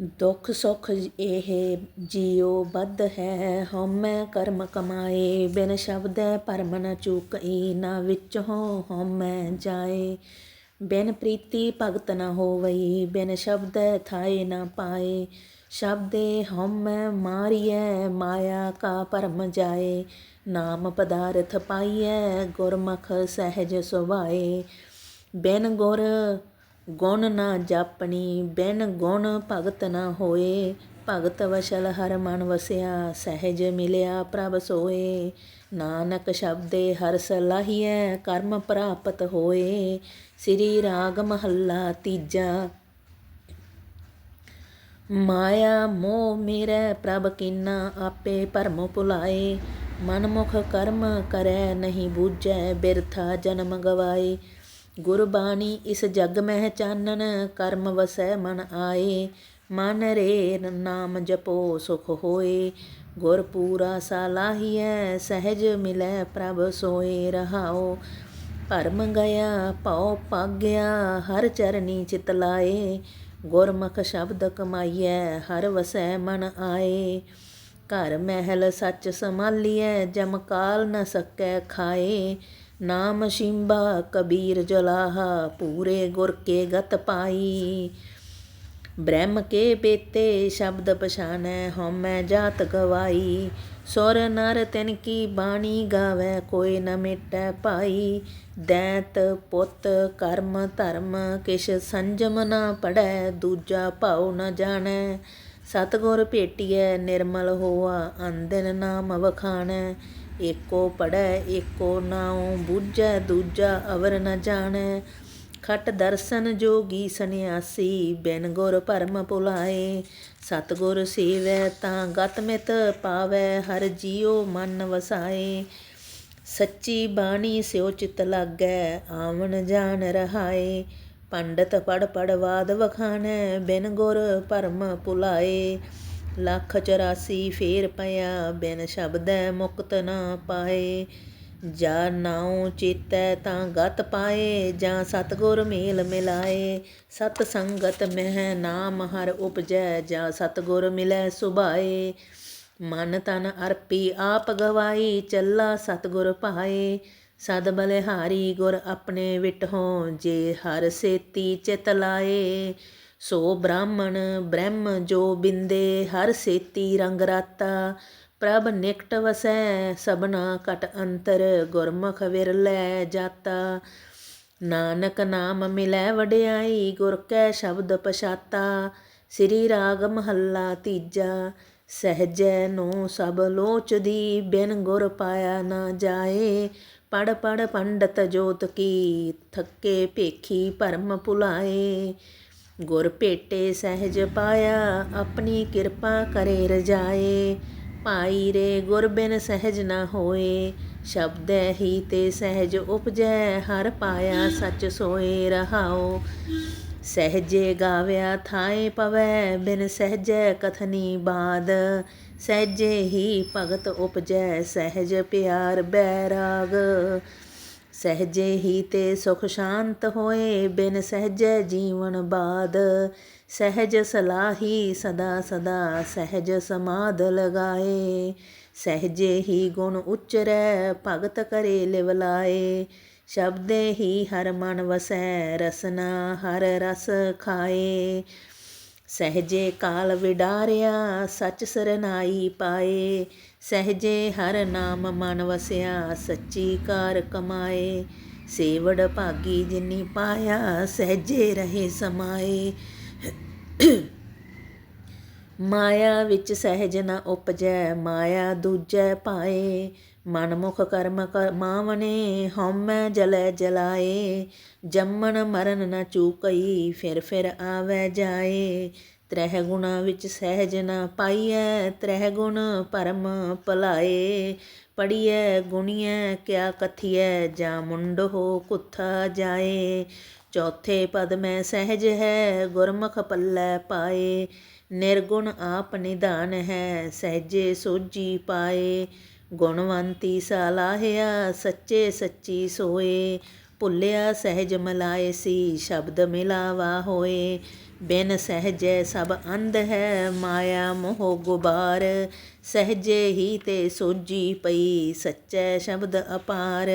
ਦੁੱਖ ਸੁੱਖ ਇਹ ਜੀਉ ਬੱਧ ਹੈ, ਹਉਮੈ ਕਰਮ ਕਮਾਏ, ਬਿਨ ਸ਼ਬਦੈ ਪਰਮ ਨ ਚੂਕਈ, ਨਾ ਵਿੱਚ ਹੋ ਹਉਮੈ ਜਾਏ। ਬਿਨ ਪ੍ਰੀਤੀ ਭਗਤ ਨ ਹੋਵਈ, ਬਿਨ ਸ਼ਬਦੈ ਥਾਏ ਨ ਪਾਏ। ਸ਼ਬਦੇ ਹਉਮੈ ਮਾਰੀਐ, ਮਾਇਆ ਕਾ ਪਰਮ ਜਾਏ। ਨਾਮ ਪਦਾਰਥ ਪਾਈਐ, ਗੁਰਮੁਖ ਸਹਿਜ ਸੁਭਾਏ। ਬਿਨ ਗੁਰ ਗੁਣ ਨਾ ਜਾਪਣੀ, ਬਿਨ ਗੁਣ ਭਗਤ ਨਾ ਹੋਏ। ਭਗਤ ਵਸ਼ਲ ਹਰ ਮਨ ਵਸਿਆ, ਸਹਿਜ ਮਿਲਿਆ ਪ੍ਰਭ ਸੋਏ। ਨਾਨਕ ਸ਼ਬਦੇ ਹਰ ਸਲਾਹੀਐ, ਕਰਮ ਪ੍ਰਾਪਤ ਹੋਏ। ਸ੍ਰੀ ਰਾਗ ਮਹੱਲਾ ਤੀਜਾ। ਮਾਇਆ ਮੋਹ ਮੇਰੇ, ਪ੍ਰਭ ਕਿੰਨਾ ਆਪੇ ਭਰਮ ਭੁਲਾਏ। ਮਨਮੁਖ ਕਰਮ ਕਰੈ, ਨਹੀਂ ਬੂਝੈ ਬਿਰਥਾ ਜਨਮ ਗਵਾਏ। ਗੁਰਬਾਣੀ ਇਸ ਜਗ ਮਹਿ ਚਾਨਣ, ਕਰਮ ਵਸੈ ਮਨ ਆਏ। ਮਨ ਰੇ ਨਾਮ ਜਪੋ ਸੁਖ ਹੋਏ। ਗੁਰ ਪੂਰਾ ਸਾਲਾਹੀਐ ਸਹਿਜ ਮਿਲੈ ਪ੍ਰਭ ਸੋਏ ਰਹਾਓ ਭਰਮ ਗਿਆ ਭਉ ਪਾਗਿਆ ਹਰ ਚਰਨੀ ਚਿਤ ਲਾਏ। ਗੁਰਮੁਖ ਸ਼ਬਦ ਕਮਾਈਐ, ਹਰ ਵਸੈ ਮਨ ਆਏ। ਘਰ ਮਹਿਲ ਸੱਚ ਸੰਭਾਲੀਐ, ਜਮ ਕਾਲ ਨ ਸਕੈ ਖਾਏ। ਨਾਮ ਸ਼ਿੰਬਾ ਕਬੀਰ ਜਲਾਹਾ, ਪੂਰੇ ਗੁਰ ਕੇ ਗਤ ਪਾਈ। ਬ੍ਰਹਮ ਕੇ ਬੇਤੇ ਸ਼ਬਦ ਪਛਾਨੈ, ਹਉਮੈ ਜਾਤ ਗਵਾਈ। ਸੁਰ ਨਰ ਤਿਨ ਕੀ ਬਾਣੀ ਗਾਵੇ, ਕੋਈ ਨ ਮਿਟੈ ਭਾਈ ਦੈਤ, ਪੁੱਤ, ਕਰਮ, ਧਰਮ, ਕਿਛ ਸੰਜਮ ਨਾ ਪੜੈ, ਦੂਜਾ ਭਾਉ ਨ ਜਾਣੈ। ਸਤਗੁਰ ਭੇਟੀਐ, ਨਿਰਮਲ ਹੋਆ ਅੰਦਨ ਨਾਮ ਵਖਾਣੈ। ਏਕੋ ਪੜੈ ਏਕੋ ਨਾਉ, ਬੂਝੈ ਦੂਜਾ ਅਵਰ ਨ ਜਾਣੈ। ਖਟ ਦਰਸ਼ਨ ਜੋਗੀ ਸੰਿਆਸੀ ਬਿਨ ਗੁਰ ਭਰਮ ਭੁਲਾਏ। ਸਤਗੁਰ ਸੇਵੈ ਤਾਂ ਗਤ ਮਿਤ ਪਾਵੈ, ਹਰ ਜੀਉ ਮਨ ਵਸਾਏ। ਸੱਚੀ ਬਾਣੀ ਸਿਉ ਚਿਤ ਲਾਗੈ, ਆਵਣ ਜਾਣ ਰਹਾਏ। ਪੰਡਤ ਪੜ ਪੜ ਵਾਦ ਵਖਾਣੈ ਬਿਨ ਗੁਰ ਭਰਮ ਭੁਲਾਏ। ਲੱਖ 84 ਫੇਰ ਪਿਆ, ਬਿਨ ਸ਼ਬਦੈ ਮੁਕਤ ਨਾ ਪਾਏ। ਜਾ ਨਾਉ ਚੇਤੈ ਤਾਂ ਗਤ ਪਾਏ, ਜਾਂ ਸਤਗੁਰ ਮੇਲ ਮਿਲਾਏ। ਸਤ ਸੰਗਤ ਮਹਿ ਨਾਮ ਹਰ ਉਪਜੈ, ਜਾਂ ਸਤਗੁਰ ਮਿਲੈ ਸੁਭਾਏ। ਮਨ ਤਨ ਅਰਪੀ ਆਪ ਗਵਾਈ, ਚੱਲਾ ਸਤਗੁਰ ਪਾਏ ਸਦ ਬਲਿਹਾਰੀ ਗੁਰ ਆਪਣੇ ਵਿਟਹੋਂ, ਜੇ ਹਰ ਸੇਤੀ ਚਿਤ ਲਾਏ। ਸੋ ਬ੍ਰਾਹਮਣ ਬ੍ਰਹਮ ਜੋ ਬਿੰਦੇ, ਹਰ ਸੇਤੀ ਰੰਗ ਰਾਤਾ। ਪ੍ਰਭ ਨਿਕਟ ਵਸੈ, ਸਭਨਾ ਕਟ ਅੰਤਰ, ਗੁਰਮੁਖ ਵਿਰਲੇ ਜਾਤਾ। ਨਾਨਕ ਨਾਮ ਮਿਲੈ ਵਡਿਆਈ, ਗੁਰ ਕੈ ਸ਼ਬਦ ਪਛਾਤਾ। ਸ੍ਰੀ ਰਾਗ ਮਹੱਲਾ ਤੀਜਾ, ਸਹਜੈ ਨੂੰ ਸਭ ਲੋਚਦੀ ਬਿਨ ਗੁਰ ਪਾਇਆ ਨਾ ਜਾਏ। ਪੜ ਪੜ ਪੰਡਤ ਜੋਤ ਕੀ, ਥੱਕੇ ਭੇਖੀ ਭਰਮ ਭੁਲਾਏ। ਗੁਰ ਭੇਟੇ ਸਹਿਜ ਪਾਇਆ, ਆਪਣੀ ਕਿਰਪਾ ਕਰੇ ਰਜਾਏ। ਭਾਈ ਰੇ ਗੁਰ ਬਿਨ ਸਹਿਜ ਨਾ ਹੋਏ, ਸ਼ਬਦੈ ਹੀ ਤੇ ਸਹਿਜ ਉਪਜੈ, ਹਰ ਪਾਇਆ ਸੱਚ ਸੋਏ ਰਹਾਓ ਸਹਜੇ ਗਾਵਿਆ ਥਾਏ ਪਵੈ, ਬਿਨ ਸਹਜੈ ਕਥਨੀ ਬਾਦ। ਸਹਜੇ ਹੀ ਭਗਤ ਉਪਜੈ, ਸਹਿਜ ਪਿਆਰ ਬੈਰਾਗ ਸਹਜੇ ਹੀ ਤੇ ਸੁਖ ਸ਼ਾਂਤ ਹੋਏ, ਬਿਨ ਸਹਜੈ ਜੀਵਨ ਬਾਦ। ਸਹਿਜ ਸਲਾਹੀ ਸਦਾ ਸਦਾ ਸਹਿਜ ਸਮਾਦ ਲਗਾਏ। ਸਹਜੇ ਹੀ ਗੁਣ ਉਚਰੈ, ਭਗਤ ਕਰੇ ਲਿਵਲਾਏ ਸ਼ਬਦੇ ਹੀ ਹਰ ਮਨ ਵਸੈ, ਰਸਨਾ ਹਰ ਰਸ ਖਾਏ। ਸਹਜੇ ਕਾਲ ਵਿਡਾਰਿਆ, ਸਚ ਸਰਨਾਈ ਪਾਏ। ਸਹਜੇ ਹਰ ਨਾਮ ਮਨ ਵਸਿਆ, ਸੱਚੀ ਕਾਰ ਕਮਾਏ। ਸੇਵੜ ਭਾਗੀ ਜਿਨੀ ਪਾਇਆ, ਸਹਜੇ ਰਹੇ ਸਮਾਏ। ਮਾਇਆ ਵਿੱਚ ਸਹਿਜ ਨਾ ਉਪਜੈ, ਮਾਇਆ ਦੂਜੈ ਪਾਏ। ਮਨਮੁਖ ਕਰਮ ਕਰ ਮਾਵਨੇ, ਹਉਮੈ ਜਲੈ ਜਲਾਏ। ਜੰਮਣ ਮਰਨ ਨ ਚੂਕਈ, ਫਿਰ ਫਿਰ ਆਵੈ ਜਾਏ। ਤ੍ਰਹਿ ਗੁਣਾ ਵਿੱਚ ਸਹਿਜ ਨਾ ਪਾਈਐ, ਤ੍ਰਹਿ ਗੁਣ ਪਰਮ ਭਲਾਏ। ਪੜੀਐ ਗੁਣੀਐ, ਕਿਆ ਕਥੀਐ, ਜਾ ਮੁੰਡ ਹੋ ਕੁੱਥਾ ਜਾਏ। ਚੌਥੇ ਪਦ ਮੈਂ ਸਹਿਜ ਹੈ, ਗੁਰਮੁਖ ਪੱਲੇ ਪਾਏ। ਨਿਰਗੁਣ ਆਪ ਨਿਧਾਨ ਹੈ, ਸਹਿਜੇ ਸੋਜੀ ਪਾਏ। ਗੁਣਵੰਤੀ ਸਲਾਹਿਆ, ਸੱਚੇ ਸੱਚੀ ਸੋਏ। ਭੁੱਲਿਆ ਸਹਿਜ ਮਲਾਏ ਸੀ, ਸ਼ਬਦ ਮਿਲਾਵਾ ਹੋਏ। ਬਿਨ ਸਹਿਜੈ ਸਭ ਅੰਧ ਹੈ, ਮਾਇਆ ਮੋਹ ਗੁਬਾਰ। ਸਹਿਜੇ ਹੀ ਤੇ ਸੋਜੀ ਪਈ, ਸੱਚੈ ਸ਼ਬਦ ਅਪਾਰ।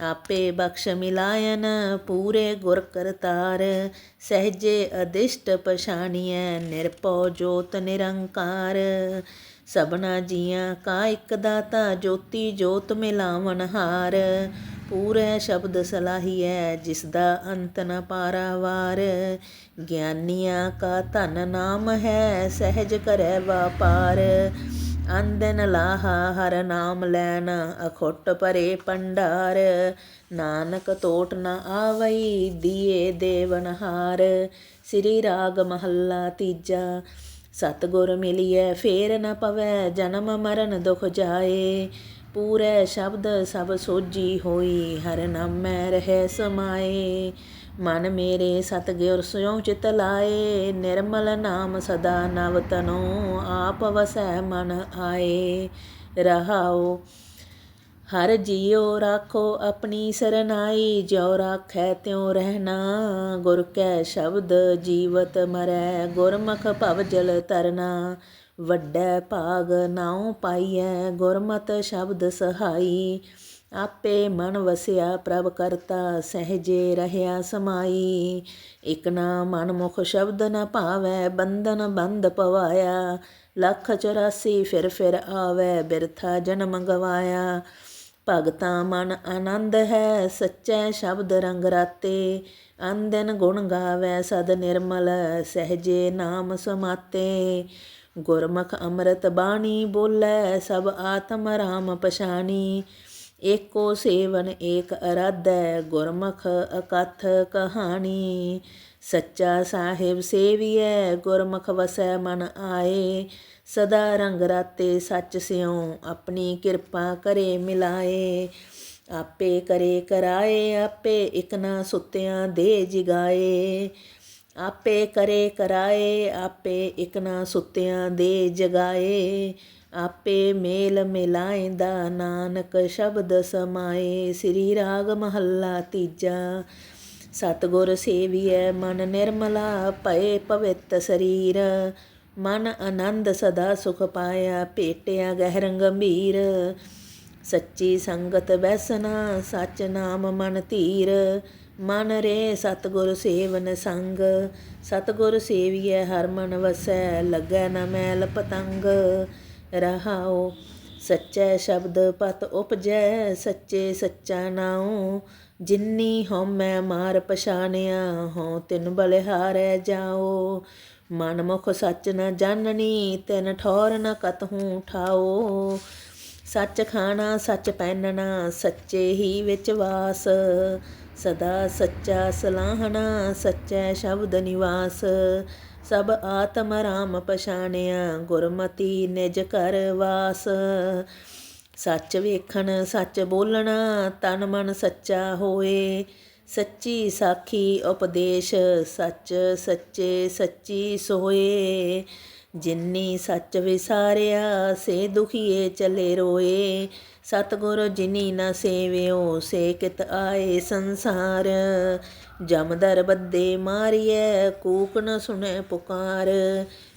ਆਪੇ ਬਖਸ਼ ਮਿਲਾਇਨ, ਪੂਰੇ ਗੁਰ ਕਰਤਾਰ। ਸਹਿਜੇ ਅਦਿਸ਼ਟ ਪਛਾਣੀਐ, ਨਿਰਭਉ ਜੋਤ ਨਿਰੰਕਾਰ। ਸਭਨਾ ਜੀਆਂ ਕਾ ਇੱਕ ਦਾਤਾ, ਜੋਤੀ ਜੋਤ ਮਿਲਾਵਨ ਹਾਰ। ਪੂਰੇ ਸ਼ਬਦ ਸਲਾਹੀਐ, ਜਿਸ ਦਾ ਅੰਤ ਨ ਪਾਰਾਵਾਰ। ਗਿਆਨੀਆਂ ਕਾ ਧਨ ਨਾਮ ਹੈ, ਸਹਿਜ ਕਰੈ ਵਾਪਾਰ। ਅੰਦਨ ਲਾਹਾ, ਹਰ ਨਾਮ ਲੈਣ ਅਖੁੱਟ ਪਰੇ ਪੰਡਾਰ ਨਾਨਕ ਟੋਟ ਨ ਆਵਈ, ਦੀਏ ਦੇਵਨਹਾਰ ਸ੍ਰੀ ਰਾਗ ਮਹੱਲਾ ਤੀਜਾ ਸਤਗੁਰ ਮਿਲਿਐ, ਫੇਰ ਨ ਪਵੈ, ਜਨਮ ਮਰਨ ਦੁਖ ਜਾਏ। ਪੂਰੇ ਸ਼ਬਦ ਸਭ ਸੋਜੀ ਹੋਈ, ਹਰ ਨਾਮੈ ਰਹਿ ਸਮਾਏ। ਮਨ ਮੇਰੇ ਸਤਗੁਰ ਸਿਉ ਚਿਤ ਲਾਏ, ਨਿਰਮਲ ਨਾਮ ਸਦਾ ਨਵ ਤਨੋ, ਆਪ ਵਸੈ ਮਨ ਆਏ। ਰਹਾਓ ਹਰ ਜੀਉ ਰਾਖੋ ਆਪਣੀ ਸਰਨਾਈ, ਜਿਉ ਰਾਖੈ ਤਿਉ ਰਹਿਣਾ। ਗੁਰ ਕੈ ਸ਼ਬਦ ਜੀਵਤ ਮਰੈ, ਗੁਰਮੁਖ ਭਵ ਜਲ ਤਰਨਾ। ਵੱਡੈ ਭਾਗ ਨਾਉ ਪਾਈਐ, ਗੁਰਮਤ ਸ਼ਬਦ ਸਹਾਈ। ਆਪੇ ਮਨ ਵਸਿਆ ਪ੍ਰਭ ਕਰਤਾ, ਸਹਜੇ ਰਹਿਆ ਸਮਾਈ। ਇਕ ਨਾ ਮਨ ਮੁਖ ਸ਼ਬਦ ਨ ਭਾਵੈ, ਬੰਧਨ ਬੰਦ ਪਵਾਇਆ। ਲੱਖ 84 ਫਿਰ ਫਿਰ ਆਵੈ, ਬਿਰਥਾ ਜਨਮ ਗਵਾਇਆ। ਭਗਤਾ ਮਨ ਆਨੰਦ ਹੈ, ਸੱਚੈ ਸ਼ਬਦ ਰੰਗ ਰਾਤੇ। ਅੰਦਨ ਗੁਣ ਗਾਵੈ ਸਦ ਨਿਰਮਲ, ਸਹਜੇ ਨਾਮ ਸਮਾਤੇ। ਗੁਰਮੁਖ ਅੰਮ੍ਰਿਤ ਬਾਣੀ ਬੋਲੇ, ਸਭ ਆਤਮ ਰਾਮ ਪਛਾਣੀ। ਏਕੋ ਸੇਵਨ ਏਕ ਅਰਾਧੈ, ਗੁਰਮੁਖ ਅਕਥ ਕਹਾਣੀ। ਸੱਚਾ ਸਾਹਿਬ ਸੇਵੀਐ, ਗੁਰਮੁਖ ਵਸੈ ਮਨ ਆਏ। ਸਦਾ ਰੰਗ ਰਾਤੇ ਸੱਚ ਸਿਉ, ਆਪਣੀ ਕਿਰਪਾ ਕਰੇ ਮਿਲਾਏ। ਆਪੇ ਕਰੇ ਕਰਾਏ, ਆਪੇ ਇਕ ਨਾ ਸੁੱਤਿਆਂ ਦੇ ਜਗਾਏ। ਆਪੇ ਕਰੇ ਕਰਾਏ, ਆਪੇ ਇਕ ਨਾ ਸੁੱਤਿਆਂ ਦੇ ਜਗਾਏ। ਆਪੇ ਮੇਲ ਮਿਲਾਇਂਦਾ ਨਾਨਕ ਸ਼ਬਦ ਸਮਾਏ। ਸ੍ਰੀ ਰਾਗ ਮਹੱਲਾ ਤੀਜਾ, ਸਤਗੁਰ ਸੇਵੀਐ ਮਨ ਨਿਰਮਲਾ, ਭਏ ਪਵਿੱਤ ਸਰੀਰ। ਮਨ ਆਨੰਦ ਸਦਾ ਸੁਖ ਪਾਇਆ, ਭੇਟਿਆ ਗਹਿਰ ਗੰਭੀਰ ਸੱਚੀ ਸੰਗਤ ਬੈਸਨਾ ਸਚ ਨਾਮ ਮਨ ਧੀਰ। ਮਨ ਰੇ ਸਤਗੁਰ ਸੇਵਨ ਸੰਗ। ਸਤਗੁਰ ਸੇਵੀਐ ਹਰ ਮਨ ਵਸੈ, ਲੱਗੈ ਨ ਮੈਲ ਪਤੰਗ। ਰਹਾਓ ਸੱਚੇ ਸ਼ਬਦ ਪਤ ਉਪਜੈ, ਸੱਚੇ ਸੱਚਾ ਨਾਉ। ਜਿਨੀ ਹਉਮੈ ਮਾਰ ਪਛਾਨਿਆ ਹਉ ਤਿਨ ਬਲਿਹਾਰੈ ਜਾਓ ਮਨ ਮੁਖ ਸੱਚ ਨ ਜਾਣਨੀ, ਤਿਨ ਠੌਰ ਨ ਕਤਹੂ ਠਾਓ। ਸੱਚ ਖਾਣਾ, ਸੱਚ ਪਹਿਨਣਾ, ਸੱਚੇ ਹੀ ਵਿੱਚ ਵਾਸ। ਸਦਾ ਸੱਚਾ ਸਲਾਹਣਾ, ਸੱਚੇ ਸ਼ਬਦ ਨਿਵਾਸ। ਸਭ ਆਤਮ ਰਾਮ ਪਛਾਣਿਆ, ਗੁਰਮਤੀ ਨਿਜ ਘਰ ਵਾਸ। ਸੱਚ ਵੇਖਣ, ਸੱਚ ਬੋਲਣਾ, ਤਨ ਮਨ ਸੱਚਾ ਹੋਏ। ਸੱਚੀ ਸਾਖੀ ਉਪਦੇਸ਼ ਸੱਚ ਸੱਚੇ ਸੱਚੀ ਸੋਏ। ਜਿਨੀ ਸੱਚ ਵਿਸਾਰਿਆ, ਸੇ ਦੁਖੀਏ ਚਲੇ ਰੋਏ। ਸਤਗੁਰ ਜਿਨੀ ਨਾ ਸੇਵਿਓ, ਸੇ ਕਿਤ ਆਏ ਸੰਸਾਰ। ਜਮਦਰ ਬੱਦੇ ਮਾਰੀਐ ਕੂਕ ਨ ਸੁਣੇ ਪੁਕਾਰ।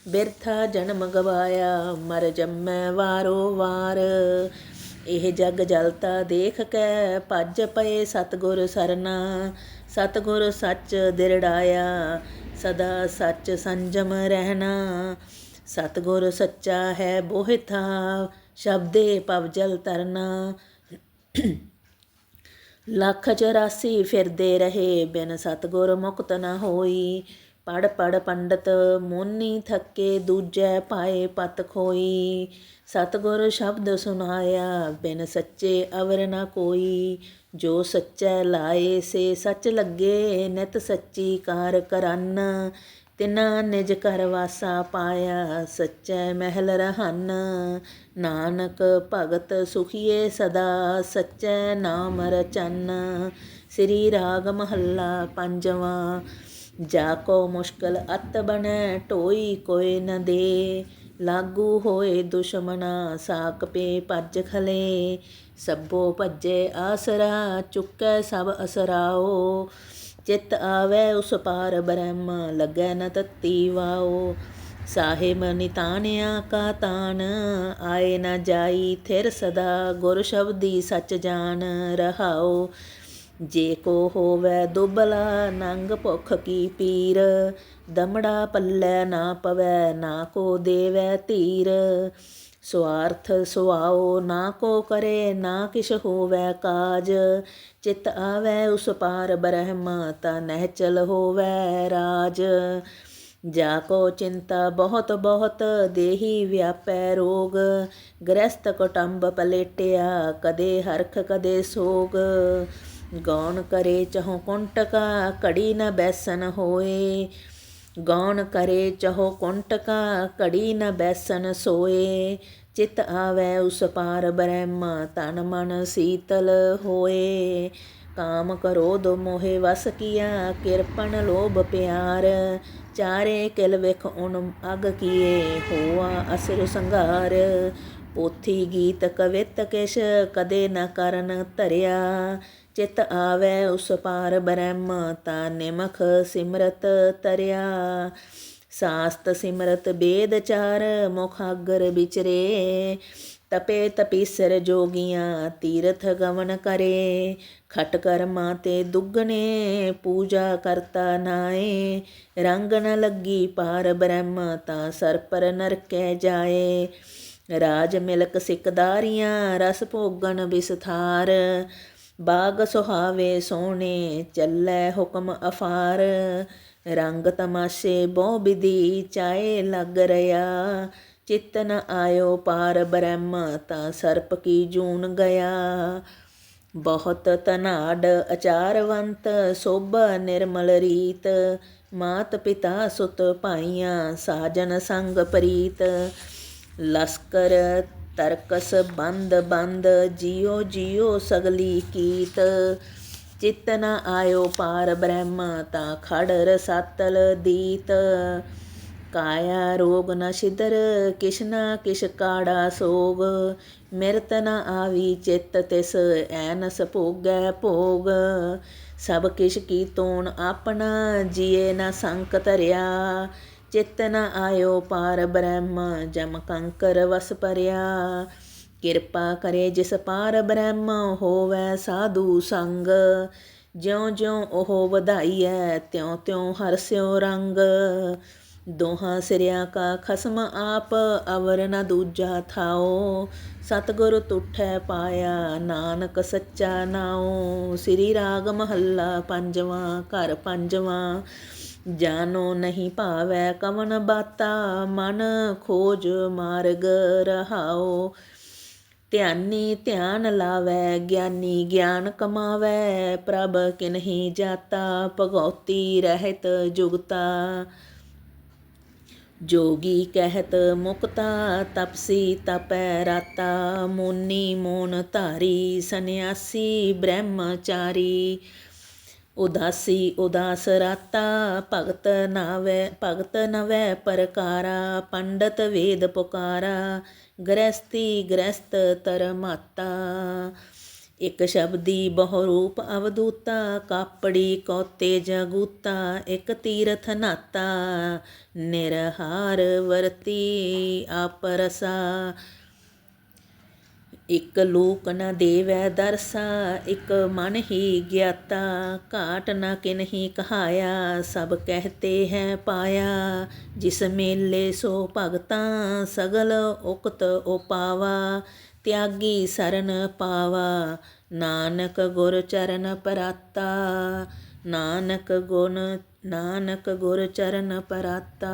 ਬਿਰਥਾ ਜਨਮ ਗਵਾਇਆ, ਮਰ ਜੰਮੈ ਵਾਰੋ ਵਾਰ। ਇਹ ਜਗ ਜਲਤਾ ਦੇਖ ਕੇ ਭੱਜ ਪਏ ਸਤਗੁਰ ਸਰਨਾ। ਸਤਗੁਰ ਸੱਚ ਦਿਰੜਾਇਆ, ਸਦਾ ਸੱਚ ਸੰਜਮ ਰਹਿਣਾ। ਸਤਗੁਰ ਸੱਚਾ ਹੈ ਬੋਹਿਥਾ, ਸ਼ਬਦੇ ਪਵਜਲ ਤਰਨਾ। ਲੱਖ 84 ਫਿਰਦੇ ਰਹੇ, ਬਿਨ ਸਤਗੁਰ ਮੁਕਤ ਨਾ ਹੋਈ। ਪੜ ਪੜ ਪੰਡਤ ਮੋਨੀ ਥੱਕੇ ਦੂਜੈ ਪਾਏ ਪਤ ਖੋਈ। ਸਤਗੁਰ ਸ਼ਬਦ ਸੁਨਾਇਆ ਬਿਨ ਸੱਚੇ ਅਵਰ ਨਾ ਕੋਈ। ਜੋ ਸੱਚੈ ਲਾਏ, ਸੇ ਸੱਚ ਲੱਗੇ, ਨਿਤ ਸੱਚੀ ਕਾਰ ਕਰਨ। ਤਿਨਾ ਨਿਜ ਘਰ ਵਾਸਾ ਪਾਇਆ, ਸੱਚੈ ਮਹਿਲ ਰਹਨ। ਨਾਨਕ ਭਗਤ ਸੁਖੀਏ ਸਦਾ, ਸੱਚੈ ਨਾਮ ਰਚਨ। ਸ੍ਰੀ ਰਾਗ ਮਹੱਲਾ ਪੰਜਵਾਂ ਜਾ ਕੋ ਮੁਸ਼ਕਲ ਅਤ ਬਣੈ ਟੋਈ ਕੋਇ ਨ ਦੇ। ਲਾਗੂ ਹੋਏ ਦੁਸ਼ਮਣਾ, ਸਾਕ ਪੇ ਭੱਜ ਖਲੇ। ਸਭੋ ਭੱਜੇ ਆਸਰਾ, ਚੁੱਕੈ ਸਭ ਅਸਰਾਓ। ਚਿਤ ਆਵੈ ਉਸ ਪਾਰ ਬ੍ਰਹਮ, ਲੱਗੈ ਨ ਤਤੀ ਵਾਓ। ਸਾਹਿਬ ਨਿਤਾਨਿਆ ਕਾ ਤਾਨ ਆਏ ਨ ਜਾਈ ਥਿਰ ਸਦਾ। ਗੁਰ ਸ਼ਬਦੀ ਸਚ ਜਾਣ ਰਹਾਓ। ਜੇ ਕੋ ਹੋਵੇ ਦੁਬਲਾ ਨੰਗ ਭੁਖ ਕੀ ਪੀਰ, ਦਮੜਾ ਪੱਲੇ ਨਾ ਪਵੈ, ਨਾ ਕੋ ਦੇਵੈ ਧੀਰ। ਸਵਾਰਥ ਸੁਆਓ, ਨਾ ਕੋ ਕਰੇ, ਨਾ ਕਿਛ ਹੋਵੇ ਕਾਜ। ਚਿਤ ਆਵੈ ਉਸ ਪਾਰ ਬ੍ਰਹਮ ਤਾ ਨਹਿ ਚਲ ਹੋਵੇ ਰਾਜ। ਜਾ ਕੋ ਚਿੰਤਾ ਬਹੁਤ ਬਹੁਤ, ਦੇਹੀ ਵਿਆਪੈ ਰੋਗ। ਗ੍ਰਸਤ ਕੁਟੰਬ ਪਲੇਟਿਆ, ਕਦੇ ਹਰਖ ਕਦੇ ਸੋਗ। ਗੌਣ ਕਰੇ ਚਹੁ ਕੁੰਟਕਾ, ਘੜੀ ਨ ਬੈਸਨ ਹੋਏ। ਗੌਣ ਕਰੇ ਚਹੁ ਕੁੰਟਕਾ, ਘੜੀ ਨ ਬੈਸਨ ਸੋਏ। ਚਿਤ ਆਵੈ ਉਸ ਪਾਰ ਬ੍ਰਹਮ, ਤਨ ਮਨ ਸੀਤਲ ਹੋਏ। ਕਾਮ ਕ੍ਰੋਧ ਮੋਹਿ ਵਸ ਕੀਆ, ਕਿਰਪਨ ਲੋਭ ਪਿਆਰ। ਚਾਰੇ ਕਿਲ ਵਿਖ ਉਨ ਅਗ ਕੀਏ, ਹੋਆ ਅਸਰ ਸੰਘਾਰ। ਪੋਥੀ ਗੀਤ ਕਵਿਤ ਕਿਛ, ਕਦੇ ਨ ਕਰਨ ਧਰਿਆ। ਚਿਤ ਆਵੈ ਉਸ ਪਾਰ ਬ੍ਰਹਮ ਤਾ ਨਿਮਖ ਸਿਮਰਤ ਤਰਿਆ। ਸਾਸਤ ਸਿਮਰਤ ਬੇਦ ਚਾਰ, ਮੁਖ ਅਗਰ ਵਿਚਰੇ। ਤਪੇ ਤਪੀਸਰ ਜੋਗੀਆਂ, ਤੀਰਥ ਗਮਨ ਕਰੇ। ਖਟ ਕਰਮਾਂ ਤੇ ਦੁੱਗਣੇ, ਪੂਜਾ ਕਰਤਾ ਨਾਏ। ਰੰਗ ਨ ਲੱਗੀ ਪਾਰ ਬ੍ਰਹਮ, ਤਾ ਸਰ ਪਰ ਨਰਕੈ ਜਾਏ। ਰਾਜ ਮਿਲਕ ਸਿਕਦਾਰੀਆਂ, ਰਸ ਭੋਗਣ ਵਿਸਥਾਰ। ਬਾਗ ਸੁਹਾਵੇ ਸੋਹਣੇ, ਚੱਲੈ ਹੁਕਮ ਅਫਾਰ। ਰੰਗ ਤਮਾਸ਼ੇ ਬਹੁ ਵਿਧੀ, ਚਾਏ ਲੱਗ ਰਿਆ ਚਿਤ ਨ ਆਇਓ ਪਾਰ ਬ੍ਰਹਮ, ਤਾਂ ਸਰਪ ਕੀ ਜੂਨ ਗਿਆ। ਬਹੁਤ ਤਨਾੜ ਅਚਾਰਵੰਤ, ਸੋਭਾ ਨਿਰਮਲ ਰੀਤ। ਮਾਤ ਪਿਤਾ ਸੁਤ ਭਾਈਆਂ, ਸਾਜਨ ਸੰਗ ਪ੍ਰੀਤ। ਲਸਕਰ ਤਰਕਸ ਬੰਦ ਬੰਦ ਜਿਉ ਜਿਉ ਸਗਲੀ ਕੀਤ। ਚਿਤ ਨ ਆਇਓ ਪਾਰ ਬ੍ਰਹਮ ਤਾਂ ਖੜ ਰਸਾਤਲ ਦੀਤ। ਕਾਇਆ ਰੋਗ ਨ ਛਿਦਰ, ਕਿਛ ਨ ਕਿਛ ਕਾੜਾ ਸੋਗ। ਮਿਰਤ ਨ ਆਵੀ ਚਿਤ ਤਿਸ, ਐਨਸ ਭੋਗੈ ਭੋਗ। ਸਭ ਕਿਛ ਕੀ ਤੋਣ ਆਪਣਾ, ਜੀਏ ਨ ਸੰਕ ਧਰਿਆ। ਚਿਤ ਨ ਆਇਓ ਪਾਰ ਬ੍ਰਹਮ, ਜਮ ਕੰਕਰ ਵਸ ਪਰਿਆ। ਕਿਰਪਾ ਕਰੇ ਜਿਸ ਪਾਰ ਬ੍ਰਹਮ ਹੋਵੇ ਸਾਧੂ ਸੰਗ। ਜਿਉ ਜਿਉ ਉਹ ਵਧਾਈਐ ਤਿਉ ਤਿਉ ਹਰਸਿਓ ਰੰਗ। ਦੋਹਾਂ ਸਿਰਿਆਂ ਕਾ ਖਸਮ ਆਪ, ਅਵਰ ਨ ਦੂਜਾ ਥਾਓ ਸਤਿਗੁਰ ਤੁਠੈ ਪਾਇਆ, ਨਾਨਕ ਸੱਚਾ ਨਾਉ। ਸ੍ਰੀ ਰਾਗ ਮਹੱਲਾ ਪੰਜਵਾਂ, ਘਰ ਪੰਜਵਾਂ। ਜਾਨੋ ਨਹੀਂ ਭਾਵੈ ਕਵਨ ਬਾਤਾ, ਮਨ ਖੋਜ ਮਾਰਗ ਰਹਾਓ। ਧਿਆਨੀ ਧਿਆਨ ਲਾਵੈ, ਗਿਆਨੀ ਗਿਆਨ ਕਮਾਵੈ, ਪ੍ਰਭ ਕਿਨਹੀ ਜਾਤਾ, ਭਗਉਤੀ ਰਹਿਤ ਜੁਗਤਾ। ਜੋਗੀ ਕਹਿਤ ਮੁਕਤਾ, ਤਪਸੀ ਤਪੈ ਰਾਤਾ, ਮੋਨੀ ਮੋਨ ਧਾਰੀ, ਸੰਨਿਆਸੀ ਬ੍ਰਹਮਚਾਰੀ। ਉਦਾਸੀ, ਉਦਾਸ ਰਾਤਾ, ਭਗਤ ਨਾਵੇ, ਭਗਤ ਨਵੈ ਪਰਕਾਰਾ, ਪੰਡਤ ਵੇਦ ਪੁਕਾਰਾ ਗ੍ਰਸਤੀ ਗ੍ਰਸਤ ਤਰਮਾਤਾ। ਇਕ ਸ਼ਬਦੀ ਬਹੁ ਰੂਪ ਅਵਦੂਤਾ ਕਾਪੜੀ ਕੌਤੇ ਜਗੂਤਾ, ਇਕ ਤੀਰਥ ਨਾਤਾ। ਨਿਰਹਾਰ ਵਰਤੀ ਆਪਰਸਾ ਇਕ ਲੋਕ ਨ ਦੇਵੈ ਦਰਸਾ, ਇਕ ਮਨ ਹੀ ਗਿਆਤਾ, ਘਾਟ ਨ ਕਿਨਹੀ ਕਹਾਇਆ, ਸਭ ਕਹਤੇ ਹੈ ਪਾਇਆ। ਜਿਸ ਮੇਲੇ ਸੋ ਭਗਤਾਂ, ਸਗਲ ਉਕਤ ਉਪਾਵਾ ਤਿਆਗੀ ਸਰਨ ਪਾਵਾ, ਨਾਨਕ ਗੁਰ ਚਰਨ ਪਰਾਤਾ। ਨਾਨਕ ਗੁਣ, ਨਾਨਕ ਗੁਰ ਚਰਨ ਪਰਾਤਾ।